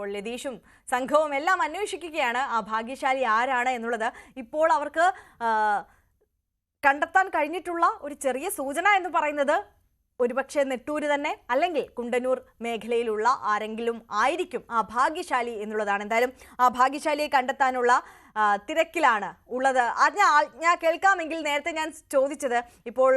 അപ്പോൾ ലതീഷും സംഘവും എല്ലാം അന്വേഷിക്കുകയാണ് ആ ഭാഗ്യശാലി ആരാണ് എന്നുള്ളത്. ഇപ്പോൾ അവർക്ക് കണ്ടെത്താൻ കഴിഞ്ഞിട്ടുള്ള ഒരു ചെറിയ സൂചന എന്ന് പറയുന്നത് ഒരുപക്ഷെ നെട്ടൂര് തന്നെ അല്ലെങ്കിൽ കുണ്ടന്നൂർ മേഖലയിലുള്ള ആരെങ്കിലും ആയിരിക്കും ആ ഭാഗ്യശാലി എന്നുള്ളതാണ്. എന്തായാലും ആ ഭാഗ്യശാലിയെ കണ്ടെത്താനുള്ള തിരക്കിലാണ് ഉള്ളത്. ആജ്ഞ ആജ്ഞ കേൾക്കാമെങ്കിൽ നേരത്തെ ഞാൻ ചോദിച്ചത് ഇപ്പോൾ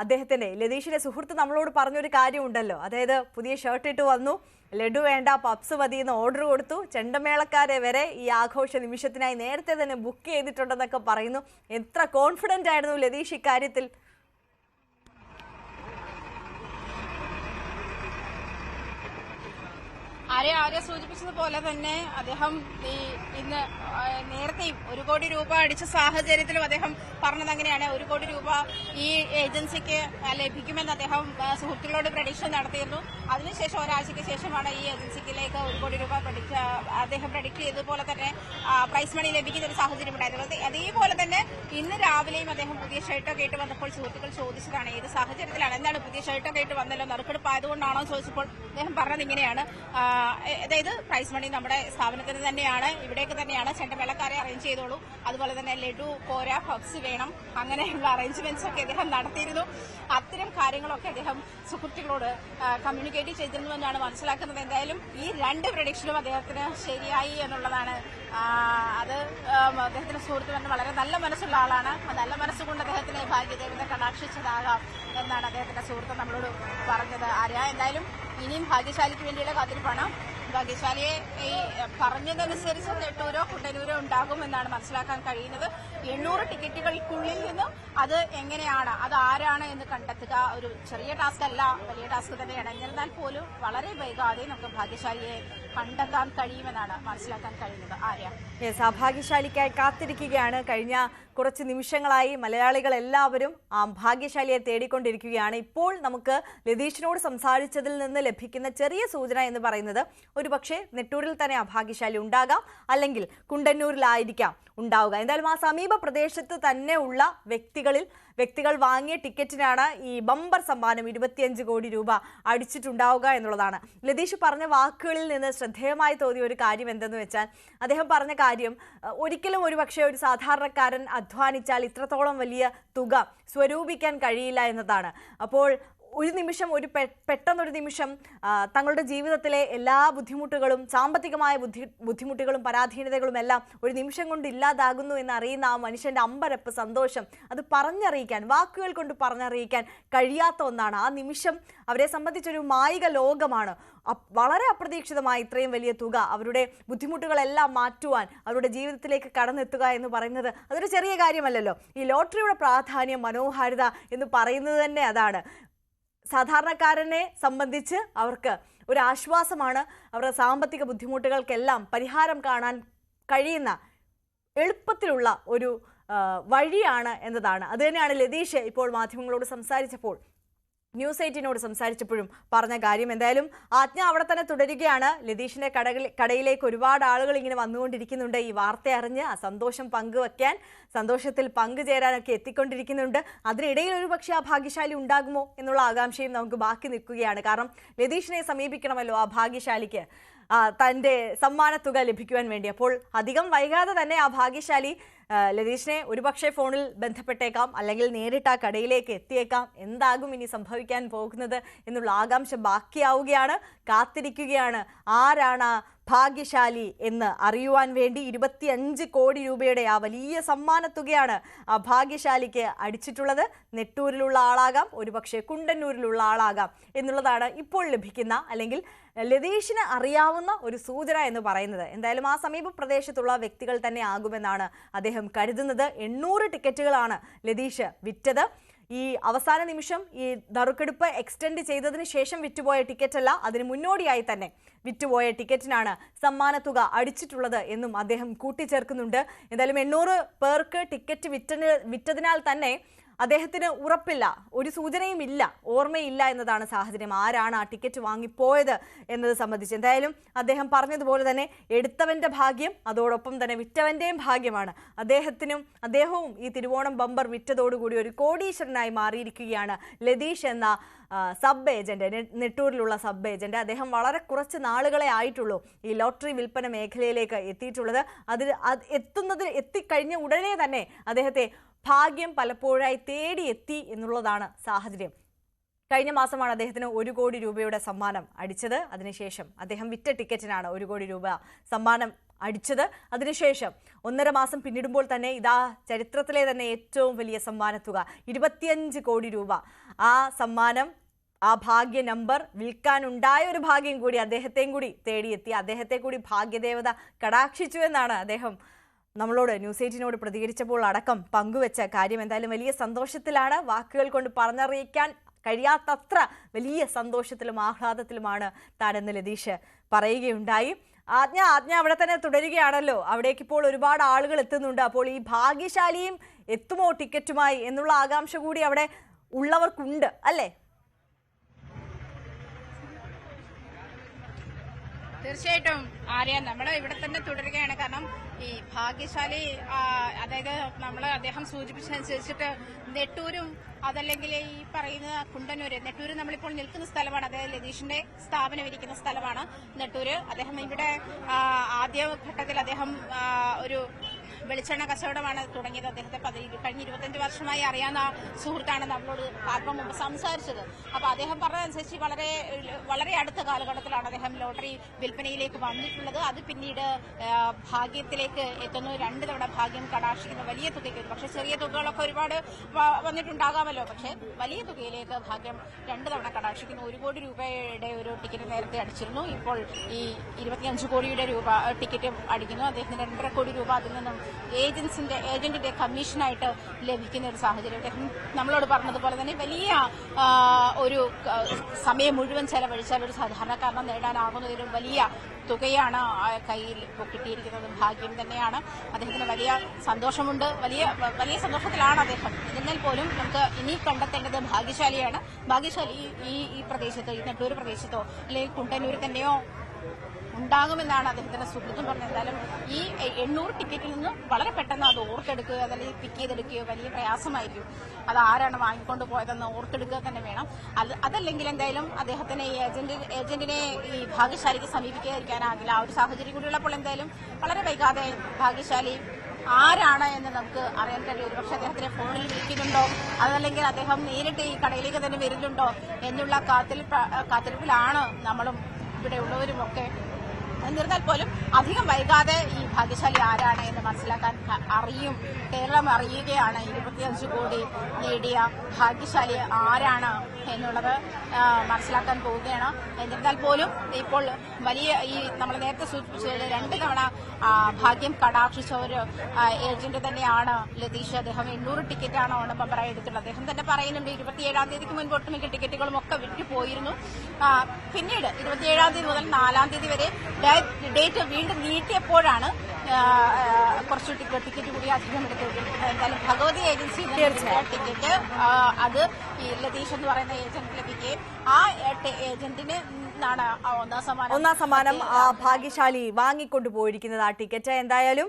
അദ്ദേഹത്തിന്റെ ലതീഷിന്റെ സുഹൃത്ത് നമ്മളോട് പറഞ്ഞൊരു കാര്യമുണ്ടല്ലോ. അതായത് പുതിയ ഷർട്ട് ഇട്ട് വന്നു. ലഡു വേണ്ട പപ്സ് മതി എന്ന് ഓർഡർ കൊടുത്തു. ചെണ്ടമേളക്കാരെ വരെ ഈ ആഘോഷ നിമിഷത്തിനായി നേരത്തെ തന്നെ ബുക്ക് ചെയ്തിട്ടുണ്ടെന്നൊക്കെ പറയുന്നു. എത്ര കോൺഫിഡന്റ് ആയിരുന്നു ലതീഷ് ഇക്കാര്യത്തിൽ? ആരെ ആരെ സൂചിപ്പിച്ചതുപോലെ തന്നെ അദ്ദേഹം ഈ ഇന്ന് നേരത്തെയും ഒരു കോടി രൂപ അടിച്ച സാഹചര്യത്തിലും അദ്ദേഹം പറഞ്ഞത് അങ്ങനെയാണ്. ഒരു കോടി രൂപ ഈ ഏജൻസിക്ക് ലഭിക്കുമെന്ന് അദ്ദേഹം സുഹൃത്തുക്കളോട് പ്രഡിക്ഷൻ നടത്തിയിരുന്നു. അതിനുശേഷം ഒരാഴ്ചയ്ക്ക് ശേഷമാണ് ഈ ഏജൻസിക്കിലേക്ക് ഒരു കോടി രൂപ പ്രഡിക്റ്റ് അദ്ദേഹം പ്രഡിക്റ്റ് ചെയ്തതുപോലെ തന്നെ പ്രൈസ് മണി ലഭിക്കുന്ന ഒരു സാഹചര്യം ഉണ്ടായിരുന്നു. അതേപോലെ തന്നെ ഇന്ന് രാവിലെയും അദ്ദേഹം പുതിയ ഷർട്ടൊക്കെ ആയിട്ട് വന്നപ്പോൾ സുഹൃത്തുക്കൾ ചോദിച്ചതാണ് ഏത് സാഹചര്യത്തിലാണ്? എന്താണ് പുതിയ ഷർട്ടൊക്കെ ആയിട്ട് വന്നല്ലോ? നറുക്കെടുപ്പ് ആയതുകൊണ്ടാണോ ചോദിച്ചപ്പോൾ അദ്ദേഹം പറഞ്ഞത് ഇങ്ങനെയാണ്. അതായത് പ്രൈസ് മണി നമ്മുടെ സ്ഥാപനത്തിന് തന്നെയാണ് ഇവിടേക്ക് തന്നെയാണ്. ചെണ്ടമേളക്കാരെ അറേഞ്ച് ചെയ്തോളൂ. അതുപോലെ തന്നെ ലഡു കോര ഫക്സ് വേണം. അങ്ങനെയുള്ള അറേഞ്ച്മെന്റ്സ് ഒക്കെ അദ്ദേഹം നടത്തിയിരുന്നു. അത്തരം കാര്യങ്ങളൊക്കെ അദ്ദേഹം സുഹൃത്തുക്കളോട് കമ്മ്യൂണിക്കേറ്റ് ചെയ്തിരുന്നു എന്നാണ് മനസ്സിലാക്കുന്നത്. എന്തായാലും ഈ രണ്ട് പ്രഡിക്ഷനും അദ്ദേഹത്തിന് ശരിയായി എന്നുള്ളതാണ്. അത് അദ്ദേഹത്തിന് സുഹൃത്ത് തന്നെ വളരെ നല്ല മനസ്സുള്ള ആളാണ്. നല്ല മനസ്സുകൊണ്ട് അദ്ദേഹത്തിന് ഭാഗ്യദേവത കടാക്ഷിച്ചതാകാം എന്നാണ് അദ്ദേഹത്തിന്റെ സുഹൃത്ത് നമ്മളോട് പറഞ്ഞത്. ആര്യ എന്തായാലും ഇനിയും ഭാഗ്യശാലിക്ക് വേണ്ടിയുള്ള കാത്തിരിപ്പാണ്? ഭാഗ്യശാലിയെ ഈ പറഞ്ഞതനുസരിച്ച് നെട്ടൂരോ കുട്ടനൂരോ ഉണ്ടാകുമെന്നാണ് മനസ്സിലാക്കാൻ കഴിയുന്നത്. എണ്ണൂറ് ടിക്കറ്റുകൾക്കുള്ളിൽ നിന്നും അത് എങ്ങനെയാണ് അത് ആരാണ് എന്ന് കണ്ടെത്തുക. ഒരു ചെറിയ ടാസ്ക് അല്ല വലിയ ടാസ്ക് തന്നെയാണ് എന്നിരുന്നാൽ പോലും വളരെ വൈകാതെ നമുക്ക് ഭാഗ്യശാലിയെ കണ്ടെത്താൻ കഴിയുമെന്നാണ് മനസ്സിലാക്കാൻ കഴിയുന്നത്. ആര്യ? ഭാഗ്യശാലിക്കായി കാത്തിരിക്കുകയാണ്. കഴിഞ്ഞ കുറച്ച് നിമിഷങ്ങളായി മലയാളികൾ എല്ലാവരും ആ ഭാഗ്യശാലിയെ തേടിക്കൊണ്ടിരിക്കുകയാണ്. ഇപ്പോൾ നമുക്ക് ലതീഷിനോട് സംസാരിച്ചതിൽ നിന്ന് ലഭിക്കുന്ന ചെറിയ സൂചന എന്ന് പറയുന്നത് ഒരു പക്ഷേ നെട്ടൂരിൽ തന്നെ ആ ഭാഗ്യശാലി ഉണ്ടാകാം അല്ലെങ്കിൽ കുണ്ടന്നൂരിലായിരിക്കാം ഉണ്ടാവുക. എന്തായാലും ആ സമീപ പ്രദേശത്ത് തന്നെ ഉള്ള വ്യക്തികളിൽ വ്യക്തികൾ വാങ്ങിയ ടിക്കറ്റിനാണ് ഈ ബമ്പർ സമ്മാനം ഇരുപത്തിയഞ്ച് കോടി രൂപ അടിച്ചിട്ടുണ്ടാവുക എന്നുള്ളതാണ്. ലതീഷ് പറഞ്ഞ വാക്കുകളിൽ നിന്ന് ശ്രദ്ധേയമായി തോന്നിയ ഒരു കാര്യം എന്തെന്ന് വെച്ചാൽ അദ്ദേഹം പറഞ്ഞ കാര്യം ഒരിക്കലും ഒരു പക്ഷേ ഒരു സാധാരണക്കാരൻ അധ്വാനിച്ചാൽ ഇത്രത്തോളം വലിയ തുക സ്വരൂപിക്കാൻ കഴിയില്ല എന്നതാണ്. അപ്പോൾ ഒരു നിമിഷം ഒരു പെട്ടെന്നൊരു നിമിഷം തങ്ങളുടെ ജീവിതത്തിലെ എല്ലാ ബുദ്ധിമുട്ടുകളും സാമ്പത്തികമായ ബുദ്ധി ബുദ്ധിമുട്ടുകളും പരാധീനതകളും എല്ലാം ഒരു നിമിഷം കൊണ്ട് ഇല്ലാതാകുന്നു എന്നറിയുന്ന ആ മനുഷ്യന്റെ അമ്പരപ്പ് സന്തോഷം അത് പറഞ്ഞറിയിക്കാൻ വാക്കുകൾ കൊണ്ട് പറഞ്ഞറിയിക്കാൻ കഴിയാത്ത ഒന്നാണ്. ആ നിമിഷം അവരെ സംബന്ധിച്ചൊരു മായിക ലോകമാണ്. വളരെ അപ്രതീക്ഷിതമായി ഇത്രയും വലിയ തുക അവരുടെ ബുദ്ധിമുട്ടുകളെല്ലാം മാറ്റുവാൻ അവരുടെ ജീവിതത്തിലേക്ക് കടന്നെത്തുക എന്ന് പറയുന്നത് അതൊരു ചെറിയ കാര്യമല്ലല്ലോ. ഈ ലോട്ടറിയുടെ പ്രാധാന്യം മനോഹാരിത എന്ന് പറയുന്നത് തന്നെ അതാണ്. സാധാരണക്കാരനെ സംബന്ധിച്ച് അവർക്ക് ഒരു ആശ്വാസമാണ് അവരുടെ സാമ്പത്തിക ബുദ്ധിമുട്ടുകൾക്കെല്ലാം പരിഹാരം കാണാൻ കഴിയുന്ന എളുപ്പത്തിലുള്ള ഒരു വഴിയാണ് എന്നതാണ്. അതുതന്നെയാണ് ലതീഷ് ഇപ്പോൾ മാധ്യമങ്ങളോട് സംസാരിച്ചപ്പോൾ ന്യൂസ് എയ്റ്റിനോട് സംസാരിച്ചപ്പോഴും പറഞ്ഞ കാര്യം എന്തായാലും ആജ്ഞ അവിടെ തന്നെ തുടരുകയാണ്. ലതീഷിന്റെ കടയിലേക്ക് ഒരുപാട് ആളുകൾ ഇങ്ങനെ വന്നുകൊണ്ടിരിക്കുന്നുണ്ട്. ഈ വാർത്ത അറിഞ്ഞ് ആ സന്തോഷം പങ്കുവെക്കാൻ സന്തോഷത്തിൽ പങ്കുചേരാനൊക്കെ എത്തിക്കൊണ്ടിരിക്കുന്നുണ്ട്. അതിനിടയിൽ ഒരു പക്ഷേ ആ ഭാഗ്യശാലി ഉണ്ടാകുമോ എന്നുള്ള ആകാംക്ഷയും നമുക്ക് ബാക്കി നിൽക്കുകയാണ്. കാരണം ലതീഷിനെ സമീപിക്കണമല്ലോ ആ ഭാഗ്യശാലിക്ക്. ആ, തന്റെ സമ്മാനത്തുക ലഭിക്കുവാൻ വേണ്ടി. അപ്പോൾ അധികം വൈകാതെ തന്നെ ആ ഭാഗ്യശാലി ലതീഷിനെ ഒരുപക്ഷെ ഫോണിൽ ബന്ധപ്പെട്ടേക്കാം അല്ലെങ്കിൽ നേരിട്ട് ആ കടയിലേക്ക് എത്തിയേക്കാം. എന്താകും ഇനി സംഭവിക്കാൻ പോകുന്നത് എന്നുള്ള ആകാംക്ഷ ബാക്കിയാവുകയാണ്. കാത്തിരിക്കുകയാണ്. ആരാണ് ഭാഗ്യശാലി എന്ന് അറിയുവാൻ വേണ്ടി ഇരുപത്തിയഞ്ച് കോടി രൂപയുടെ ആ വലിയ സമ്മാനത്തുകയാണ് ആ ഭാഗ്യശാലിക്ക് അടിച്ചിട്ടുള്ളത്. നെട്ടൂരിലുള്ള ആളാകാം ഒരുപക്ഷെ കുണ്ടന്നൂരിലുള്ള ആളാകാം എന്നുള്ളതാണ് ഇപ്പോൾ ലഭിക്കുന്ന അല്ലെങ്കിൽ ലതീഷിന് അറിയാവുന്ന ഒരു സൂചന എന്ന് പറയുന്നത്. എന്തായാലും ആ സമീപ പ്രദേശത്തുള്ള വ്യക്തികൾ തന്നെ ആകുമെന്നാണ് അദ്ദേഹം കരുതുന്നത്. എണ്ണൂറ് ടിക്കറ്റുകളാണ് ലതീഷ് വിറ്റത്. ഈ അവസാന നിമിഷം ഈ നറുക്കെടുപ്പ് എക്സ്റ്റെൻഡ് ചെയ്തതിന് ശേഷം വിറ്റുപോയ ടിക്കറ്റ് അല്ല അതിന് മുന്നോടിയായി തന്നെ വിറ്റുപോയ ടിക്കറ്റിനാണ് സമ്മാനത്തുക അടിച്ചിട്ടുള്ളത് എന്നും അദ്ദേഹം കൂട്ടിച്ചേർക്കുന്നുണ്ട്. എന്തായാലും എണ്ണൂറ് പേർക്ക് ടിക്കറ്റ് വിറ്റ വിറ്റതിനാൽ തന്നെ അദ്ദേഹത്തിന് ഉറപ്പില്ല ഒരു സൂചനയും ഇല്ല ഓർമ്മയില്ല എന്നതാണ് സാഹചര്യം. ആരാണ് ആ ടിക്കറ്റ് വാങ്ങിപ്പോയത് എന്നത് സംബന്ധിച്ച്. എന്തായാലും അദ്ദേഹം പറഞ്ഞതുപോലെ തന്നെ എടുത്തവന്റെ ഭാഗ്യം അതോടൊപ്പം തന്നെ വിറ്റവന്റെയും ഭാഗ്യമാണ്. അദ്ദേഹത്തിനും അദ്ദേഹവും ഈ തിരുവോണം ബമ്പർ വിറ്റതോടുകൂടി ഒരു കോടീശ്വരനായി മാറിയിരിക്കുകയാണ് ലതീഷ് എന്ന സബ് ഏജന്റ് നെട്ടൂരിലുള്ള സബ് ഏജന്റ്. അദ്ദേഹം വളരെ കുറച്ച് നാളുകളെ ആയിട്ടുള്ളൂ ഈ ലോട്ടറി വിൽപ്പന മേഖലയിലേക്ക് എത്തിയിട്ടുള്ളത്. അതിൽ അത് എത്തുന്നതിൽ എത്തിക്കഴിഞ്ഞ ഉടനെ തന്നെ അദ്ദേഹത്തെ ഭാഗ്യം പലപ്പോഴായി തേടിയെത്തി എന്നുള്ളതാണ് സാഹചര്യം. കഴിഞ്ഞ മാസമാണ് അദ്ദേഹത്തിന് ഒരു കോടി രൂപയുടെ സമ്മാനം അടിച്ചത്. അതിനുശേഷം അദ്ദേഹം വിറ്റ ടിക്കറ്റിനാണ് ഒരു കോടി രൂപ സമ്മാനം അടിച്ചത്. അതിനുശേഷം ഒന്നര മാസം പിന്നിടുമ്പോൾ തന്നെ ഇതാ ചരിത്രത്തിലെ തന്നെ ഏറ്റവും വലിയ സമ്മാനത്തുക ഇരുപത്തിയഞ്ച് കോടി രൂപ. ആ സമ്മാനം ആ ഭാഗ്യ നമ്പർ വിൽക്കാനുണ്ടായ ഒരു ഭാഗ്യം കൂടി അദ്ദേഹത്തെയും കൂടി തേടിയെത്തി. അദ്ദേഹത്തെ കൂടി ഭാഗ്യദേവത കടാക്ഷിച്ചു എന്നാണ് അദ്ദേഹം നമ്മളോട് ന്യൂസ് എയ്റ്റിനോട് പ്രതികരിച്ചപ്പോൾ അടക്കം പങ്കുവെച്ച കാര്യം എന്തായാലും വലിയ സന്തോഷത്തിലാണ്. വാക്കുകൾ കൊണ്ട് പറഞ്ഞറിയിക്കാൻ കഴിയാത്തത്ര വലിയ സന്തോഷത്തിലും ആഹ്ലാദത്തിലുമാണ് താനെന്ന് ലതീഷ് പറയുകയുണ്ടായി. ആജ്ഞ ആജ്ഞ അവിടെ തന്നെ തുടരുകയാണല്ലോ. അവിടേക്ക് ഇപ്പോൾ ഒരുപാട് ആളുകൾ എത്തുന്നുണ്ട്. അപ്പോൾ ഈ ഭാഗ്യശാലിയും എത്തുമോ ടിക്കറ്റുമായി എന്നുള്ള ആകാംക്ഷ കൂടി അവിടെ ഉള്ളവർക്കുണ്ട് അല്ലേ? തീർച്ചയായിട്ടും ആര്യ നമ്മൾ ഇവിടെ തന്നെ തുടരുകയാണ്. കാരണം ഈ ഭാഗ്യശാലി അതായത് നമ്മൾ അദ്ദേഹം സൂചിപ്പിച്ചതനുസരിച്ചിട്ട് നെട്ടൂരും അതല്ലെങ്കിൽ ഈ പറയുന്ന കുണ്ടന്നൂര് നെട്ടൂര് നമ്മളിപ്പോൾ നിൽക്കുന്ന സ്ഥലമാണ്. അതായത് ലതീഷിന്റെ സ്ഥാപനം ഇരിക്കുന്ന സ്ഥലമാണ് നെട്ടൂര്. അദ്ദേഹം ഇവിടെ ആദ്യ ഘട്ടത്തിൽ അദ്ദേഹം ഒരു വെളിച്ചെണ്ണ കച്ചവടമാണ് തുടങ്ങിയത്. അദ്ദേഹത്തെ കഴിഞ്ഞ ഇരുപത്തഞ്ച് വർഷമായി അറിയാവുന്ന സുഹൃത്താണ് നമ്മളോട് അല്പം മുമ്പ് സംസാരിച്ചത്. അപ്പൊ അദ്ദേഹം പറഞ്ഞതനുസരിച്ച് വളരെ വളരെ അടുത്ത കാലഘട്ടത്തിലാണ് അദ്ദേഹം ലോട്ടറി വിൽപ്പനയിലേക്ക് വന്നിട്ടുള്ളത്. അത് പിന്നീട് ഭാഗ്യത്തിലേക്ക് എത്തുന്നു. രണ്ട് തവണ ഭാഗ്യം കടാക്ഷിക്കുന്ന വലിയ തുകയ്ക്ക് പക്ഷെ ചെറിയ തുകകളൊക്കെ ഒരുപാട് വന്നിട്ടുണ്ടാകാമല്ലോ. പക്ഷെ വലിയ തുകയിലേക്ക് ഭാഗ്യം രണ്ട് തവണ കടാക്ഷിക്കുന്നു. ഒരു കോടി രൂപയുടെ ഒരു ടിക്കറ്റ് നേരത്തെ അടിച്ചിരുന്നു. ഇപ്പോൾ ഈ ഇരുപത്തിയഞ്ച് കോടിയുടെ രൂപ ടിക്കറ്റ് അടിക്കുന്നു. അദ്ദേഹത്തിന് രണ്ടര കോടി രൂപ അതിൽ നിന്നും ഏജൻസിന്റെ ഏജന്റിന്റെ കമ്മീഷനായിട്ട് ലഭിക്കുന്ന ഒരു സാഹചര്യം. നമ്മളോട് പറഞ്ഞതുപോലെ തന്നെ വലിയ ഒരു സമയം മുഴുവൻ ചെലവഴിച്ചാൽ ഒരു സാധാരണക്കാരന് നേടാനാകുന്നതിലും വലിയ തുകയാണ് കയ്യിൽ കിട്ടിയിരിക്കുന്നത്. ഭാഗ്യം തന്നെയാണ്. അദ്ദേഹത്തിന് വലിയ സന്തോഷമുണ്ട്. വലിയ വലിയ സന്തോഷത്തിലാണ് അദ്ദേഹം. എന്നാൽ പോലും നമുക്ക് ഇനി കണ്ടെത്തേണ്ടത് ഭാഗ്യശാലിയാണ്. ഭാഗ്യശാലി ഈ- ഈ പ്രദേശത്ത് ഈ നെട്ടൂർ പ്രദേശത്തോ അല്ലെങ്കിൽ കുണ്ടന്നൂർ തന്നെയോ ഉണ്ടാകുമെന്നാണ് അദ്ദേഹത്തിന്റെ സുഹൃത്തും പറഞ്ഞത്. എന്തായാലും ഈ എണ്ണൂറ് ടിക്കറ്റിൽ നിന്ന് വളരെ പെട്ടെന്ന് അത് ഓർത്തെടുക്കുക അതല്ലെങ്കിൽ പിക്ക് ചെയ്തെടുക്കുകയോ വലിയ പ്രയാസമായിരിക്കും. അത് ആരാണ് വാങ്ങിക്കൊണ്ട് പോയതെന്ന് ഓർത്തെടുക്കുക തന്നെ വേണം. അതല്ലെങ്കിൽ എന്തായാലും അദ്ദേഹത്തിന് ഈ ഏജന്റ് ഏജന്റിനെ ഈ ഭാഗ്യശാലിക്ക് സമീപിക്കാതിരിക്കാനാകില്ല. ആ ഒരു സാഹചര്യം കൂടി ഉള്ളപ്പോൾ എന്തായാലും വളരെ വൈകാതെ ഭാഗ്യശാലി ആരാണ് എന്ന് നമുക്ക് അറിയാൻ കഴിയും. ഒരുപക്ഷെ അദ്ദേഹത്തിനെ ഫോണിൽ വിളിക്കുന്നുണ്ടോ? അതല്ലെങ്കിൽ അദ്ദേഹം നേരിട്ട് ഈ കടയിലേക്ക് തന്നെ വരുന്നുണ്ടോ? എന്നുള്ള കാത്തിൽ കാത്തിരിപ്പിലാണ് നമ്മളും ഇവിടെ ഒക്കെ എന്നിരുന്നാൽ പോലും അധികം വൈകാതെ ഈ ഭാഗ്യശാലി ആരാണ് എന്ന് മനസ്സിലാക്കാൻ അറിയും. കേരളം അറിയുകയാണ്. ഇരുപത്തിയഞ്ച് കോടി നേടിയ ഭാഗ്യശാലി ആരാണ് എന്നുള്ളത് മനസ്സിലാക്കാൻ പോവുകയാണ്. എന്നിരുന്നാൽ പോലും ഇപ്പോൾ വലിയ ഈ നമ്മൾ നേരത്തെ സൂചിപ്പിച്ചത് രണ്ട് തവണ ഭാഗ്യം കടാക്ഷിച്ച ഒരു ഏജന്റ് തന്നെയാണ് ലതീഷ്. അദ്ദേഹം എണ്ണൂറ് ടിക്കറ്റാണ് ഓണം ബമ്പറായി എടുത്തിട്ടുള്ളത്. അദ്ദേഹം തന്നെ പറയുന്നുണ്ട് ഇരുപത്തിയേഴാം തീയതിക്ക് മുൻപ് ഒട്ടുമിക്ക ടിക്കറ്റുകളും ഒക്കെ വിറ്റ് പോയിരുന്നു. ആ, പിന്നീട് ഇരുപത്തിയേഴാം തീയതി മുതൽ നാലാം തീയതി വരെ ഡേ- ഡേറ്റ് വീണ്ടും നീട്ടിയപ്പോഴാണ് കുറച്ചു ടിക്കറ്റ് ടിക്കറ്റ് കൂടി അധികം എടുത്തത് എന്തായാലും ഭഗവതി ഏജൻസി ടിക്കറ്റ് അത് ഈ ലതീഷ് എന്ന് പറയുന്ന ഏജന്റ് ലഭിക്കുകയും ആ ഏജന്റിന് ഒന്നാം സമ്മാനം ഭാഗ്യശാലി വാങ്ങിക്കൊണ്ടു പോയിരിക്കുന്നത് ആ ടിക്കറ്റ്. എന്തായാലും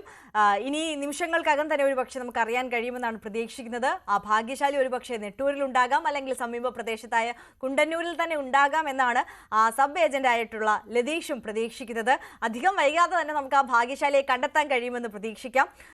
ഇനി നിമിഷങ്ങൾക്കകം തന്നെ ഒരു പക്ഷേ നമുക്ക് അറിയാൻ കഴിയുമെന്നാണ് പ്രതീക്ഷിക്കുന്നത്. ആ ഭാഗ്യശാലി ഒരു പക്ഷേ നെട്ടൂരിൽ ഉണ്ടാകാം അല്ലെങ്കിൽ സമീപ പ്രദേശത്തായ കുണ്ടന്നൂരിൽ തന്നെ ഉണ്ടാകാം എന്നാണ് ആ സബ് ഏജന്റ് ആയിട്ടുള്ള ലതീഷും പ്രതീക്ഷിക്കുന്നത്. അധികം വൈകാതെ തന്നെ നമുക്ക് ആ ഭാഗ്യശാലിയെ കണ്ടെത്താൻ കഴിയുമെന്ന് പ്രതീക്ഷിക്കാം.